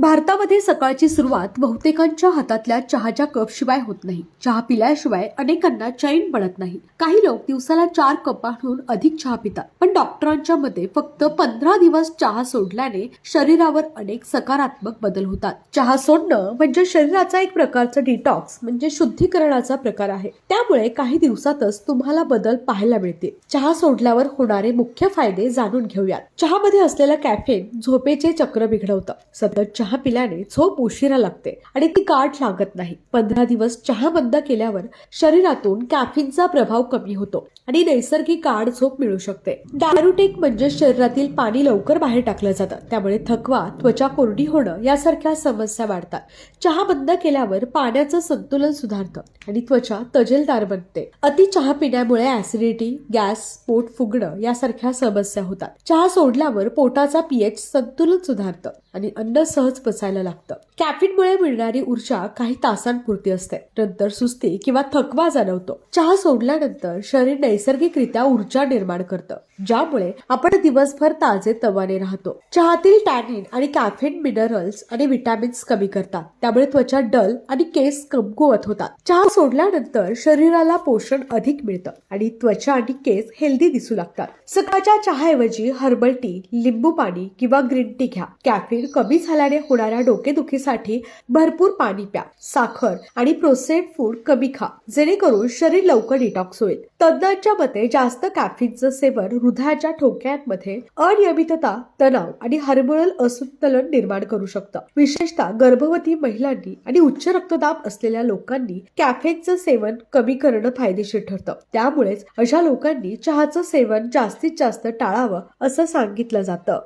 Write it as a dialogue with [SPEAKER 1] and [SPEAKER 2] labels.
[SPEAKER 1] भारतामध्ये सकाळची सुरुवात बहुतेकांच्या हातातल्या चहाच्या कप शिवाय होत नाही. चहा पिल्याशिवाय अनेकांना चैन पडत नाही. काही लोक दिवसाला चार कपांहून अधिक चहा पितात. पण डॉक्टरांच्या मते फक्त पंधरा दिवस चहा सोडल्याने शरीरावर अनेक सकारात्मक बदल होतात. चहा सोडणं म्हणजे शरीराचा एक प्रकारचा डिटॉक्स म्हणजे शुद्धीकरणाचा प्रकार आहे. त्यामुळे काही दिवसातच तुम्हाला बदल पाहायला मिळते चहा सोडल्यावर होणारे मुख्य फायदे जाणून घेऊयात. चहामध्ये असलेलं कॅफेन झोपेचे चक्र बिघडवतं. सतत चहा चहा पिल्याने झोप उशिरा लागते आणि ती गाठ लागत नाही. पंधरा दिवस चहा बंद केल्यावर शरीरातून कॅफिनचा प्रभाव कमी होतो. आणि नैसर्गिक गाढ झोप मिळू शकते. डायरुटिक म्हणजे शरीरातील पाणी लवकर बाहेर टाकलं जातं. त्यामुळे थकवा त्वचा कोरडी होणं यासारख्या समस्या वाढतात. चहा बंद केल्यावर पाण्याचं संतुलन सुधारतं आणि त्वचा तजेलदार बनते. अति चहा पिण्यामुळे ऍसिडिटी गॅस पोट फुगणं यासारख्या समस्या होतात. चहा सोडल्यावर पोटाचा पीएच संतुलन सुधारतं आणि अन्न सहज पचायला लागतं. कॅफिनमुळे मिळणारी ऊर्जा काही तासांपुरती असते. नंतर सुस्ती किंवा थकवा जाणवतो. चहा सोडल्यानंतर शरीर नैसर्गिकरित्या ऊर्जा निर्माण करतं ज्यामुळे आपण दिवसभर ताजे तवाने राहतो. चहातील टॅनिन आणि कॅफिन मिनरल्स आणि विटॅमिन्स कमी करतात त्यामुळे त्वचा डल आणि केस कमकुवत होतात. चहा सोडल्यानंतर शरीराला पोषण अधिक मिळतं आणि त्वचा आणि केस हेल्दी दिसू लागतात. सकाळच्या चहाऐवजी हर्बल टी लिंबू पाणी किंवा ग्रीन टी घ्या. कॅफिन कमी झाल्याने होणाऱ्या डोकेदुखीसाठी भरपूर पाणी प्या. साखर आणि प्रोसेस्ड फूड कमी खा जेणेकरून शरीर लवकर डिटॉक्स होईल. तज्ज्ञांच्या मते जास्त कॅफिनचं सेवन हृदयाच्या ठोक्यांमध्ये अनियमितता तणाव आणि हार्मोनल असंतुलन निर्माण करू शकतं. विशेषतः गर्भवती महिलांनी आणि उच्च रक्तदाब असलेल्या लोकांनी कॅफेनचं सेवन कमी करणं फायदेशीर ठरतं. त्यामुळेच अशा लोकांनी चहाचं सेवन जास्तीत जास्त टाळावं असं सांगितलं जातं.